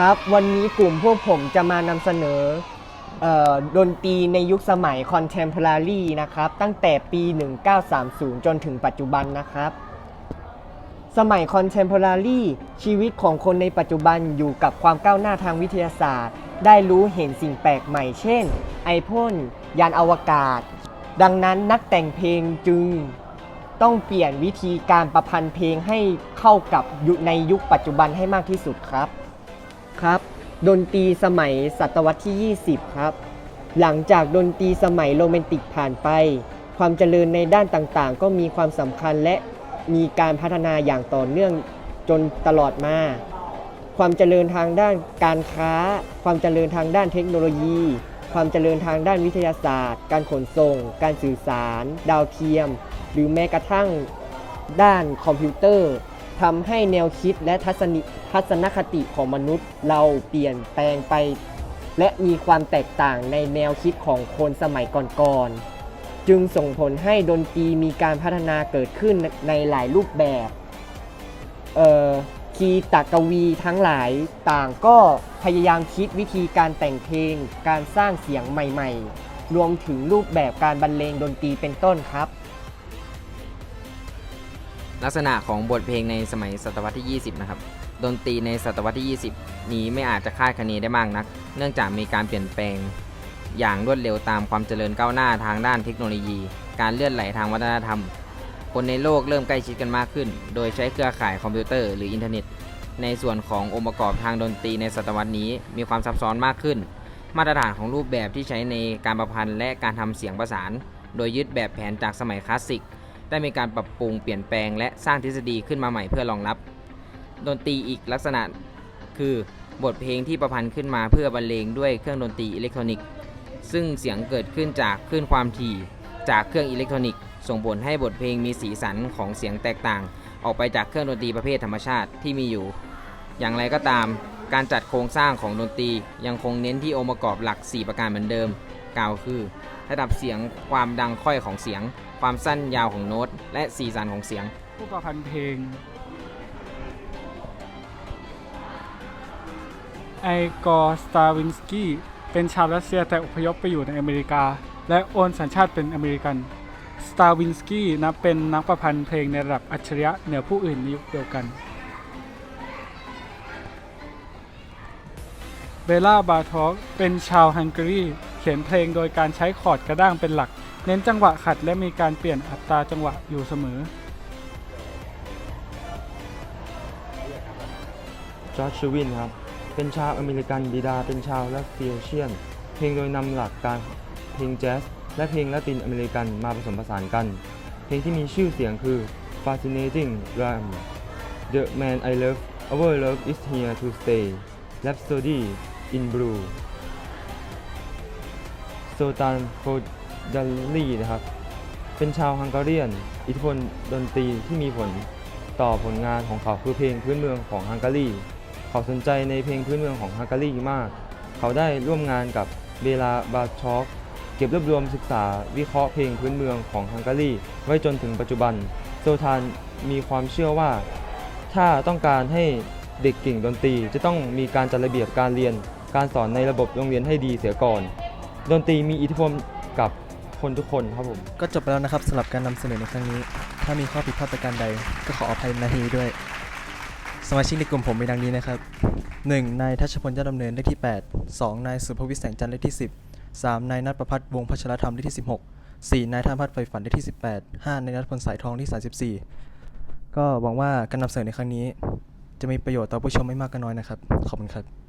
ครับ วันนี้กลุ่มพวกผมจะมานำเสนอดนตรีในยุคสมัย Contemporary นะครับ ตั้งแต่ปี 1930 จนถึงปัจจุบันนะครับ สมัย Contemporary ชีวิตของคนในปัจจุบันอยู่กับความก้าวหน้าทางวิทยาศาสตร์ ได้รู้เห็นสิ่งแปลกใหม่ เช่น ไอพ่นยานอวกาศ ดังนั้นนักแต่งเพลงจึงต้องเปลี่ยนวิธีการประพันธ์เพลงให้เข้ากับในยุคปัจจุบันให้มากที่สุดครับ ครับ ดนตรีสมัยศตวรรษที่ 20 ครับ หลังจากดนตรีสมัยโรแมนติกผ่านไป ความเจริญในด้านต่างๆ ก็มีความสำคัญและมีการพัฒนาอย่างต่อเนื่องจนตลอดมา ความเจริญทางด้านการค้า ความเจริญทางด้านเทคโนโลยี ความเจริญทางด้านวิทยาศาสตร์ การขนส่ง การสื่อสาร ดาวเทียม หรือแม้กระทั่งด้านคอมพิวเตอร์ ทำให้แนวคิดและทัศนทัศนคติของมนุษย์ เราเปลี่ยนแปลงไป และมีความแตกต่างในแนวคิดของคนสมัยก่อนๆจึงส่งผลให้ดนตรีมีการพัฒนาเกิดขึ้นในหลายรูปแบบเอ่อคีตากวีทั้งหลายต่างก็พยายามคิดวิธีการแต่งเพลง การสร้างเสียงใหม่ๆ รวมถึงรูปแบบการบรรเลงดนตรีเป็นต้นครับ ลักษณะของบทเพลงในสมัยศตวรรษที่ 20 นะครับ ดนตรีในศตวรรษที่ 20 นี้ไม่อาจจะคาดคะเนได้มากนัก เนื่องจากมีการเปลี่ยนแปลง อย่างรวดเร็วตามความเจริญก้าวหน้าทางด้านเทคโนโลยี การเลื่อนไหลทางวัฒนธรรม คนในโลกเริ่มใกล้ชิดกันมากขึ้น โดยใช้เครือข่ายคอมพิวเตอร์หรืออินเทอร์เน็ต ในส่วนขององค์ประกอบทางดนตรีในศตวรรษนี้มีความซับซ้อนมากขึ้น มาตรฐานของรูปแบบที่ใช้ในการประพันธ์และการทำเสียงประสาน โดยยึดแบบแผนจากสมัยคลาสสิก ได้มีการปรับปรุงเปลี่ยนแปลงและสร้างทฤษฎีขึ้นมาใหม่เพื่อรองรับ ดนตรีอีกลักษณะคือบทเพลงที่ประพันธ์ขึ้นมาเพื่อบรรเลงด้วยเครื่องดนตรีอิเล็กทรอนิกส์ ซึ่งเสียงเกิดขึ้นจากคลื่นความถี่จากเครื่องอิเล็กทรอนิกส์ ส่งผลให้บทเพลงมีสีสันของเสียงแตกต่าง ออกไปจากเครื่องดนตรีประเภทธรรมชาติที่มีอยู่ อย่างไรก็ตาม การจัดโครงสร้างของดนตรียังคงเน้นที่องค์ประกอบหลัก 4 ประการเหมือนเดิม กล่าวคือ ระดับเสียงความดังค่อยของเสียง ความสั้นยาวของโน้ต และสีสันของเสียง ผู้ประพันธ์เพลง ไอกอร์สตาวินสกี้เป็นชาวรัสเซียแต่อพยพไปอยู่ในอเมริกา และโอนสัญชาติเป็นอเมริกัน สตาวินสกี้นับเป็นนักประพันธ์เพลงในระดับอัจฉริยะเหนือผู้อื่นในยุคเดียวกัน เบลล่าบาทอกเป็นชาวฮังการี เขียนเพลงโดยการใช้คอร์ดกระด้างเป็นหลัก เน้นจังหวะขัดและมีการเปลี่ยนอัตราจังหวะอยู่เสมอจอร์จชูวินครับ เป็นชาวอเมริกันบิดา เป็นชาวรัสเซียเชียน เพลงโดยนำหลักการเพลงแจ๊สและเพลงละตินอเมริกันมาผสมผสานกัน เพลงที่มีชื่อเสียงคือ Fascinating Rhyme The Man I Love Our Love Is Here to Stay Rhapsody in Blue ซตานโคดัลลีนะครับ เป็นชาวฮังการีน อิทธิพลดนตรีที่มีผลต่อผลงานของเขาคือเพลงพื้นเมืองของฮังการี เขาสนใจในเพลงพื้นเมืองของฮังการีมาก เขาได้ร่วมงานกับเบลาบาชอกเก็บรวบรวมศึกษาวิเคราะห์เพลงพื้นเมืองของฮังการีไว้จนถึงปัจจุบัน โซทานมีความเชื่อว่า ถ้าต้องการให้เด็กเก่งดนตรีจะต้องมีการจัดระเบียบการเรียน การสอนในระบบโรงเรียนให้ดีเสียก่อน ดนตรีมีอิทธิพลกับคนทุกคนครับผม ก็จบไปแล้วนะครับสำหรับการนำเสนอในครั้งนี้ ถ้ามีข้อผิดพลาดประการใด ก็ขออภัยในที่ด้วย สมาชิกในกลุ่มผมมีดังนี้นะครับ 1. นายทัชพลยอดดำเนินเลขที่ 8 2. นายสุภวิทย์แสงจันทร์เลขที่ 10 3. นายนัทประพัฒน์วงศ์พัชรธรรมเลขที่ 16 4. นายธนพัฒน์ไฟฝันเลขที่ 18 5. นายนัทพลสายทองเลขที่34 ก็หวังว่าการนำเสนอในครั้งนี้ จะมีประโยชน์ต่อผู้ชมไม่มากก็น้อยนะครับ ขอบคุณครับ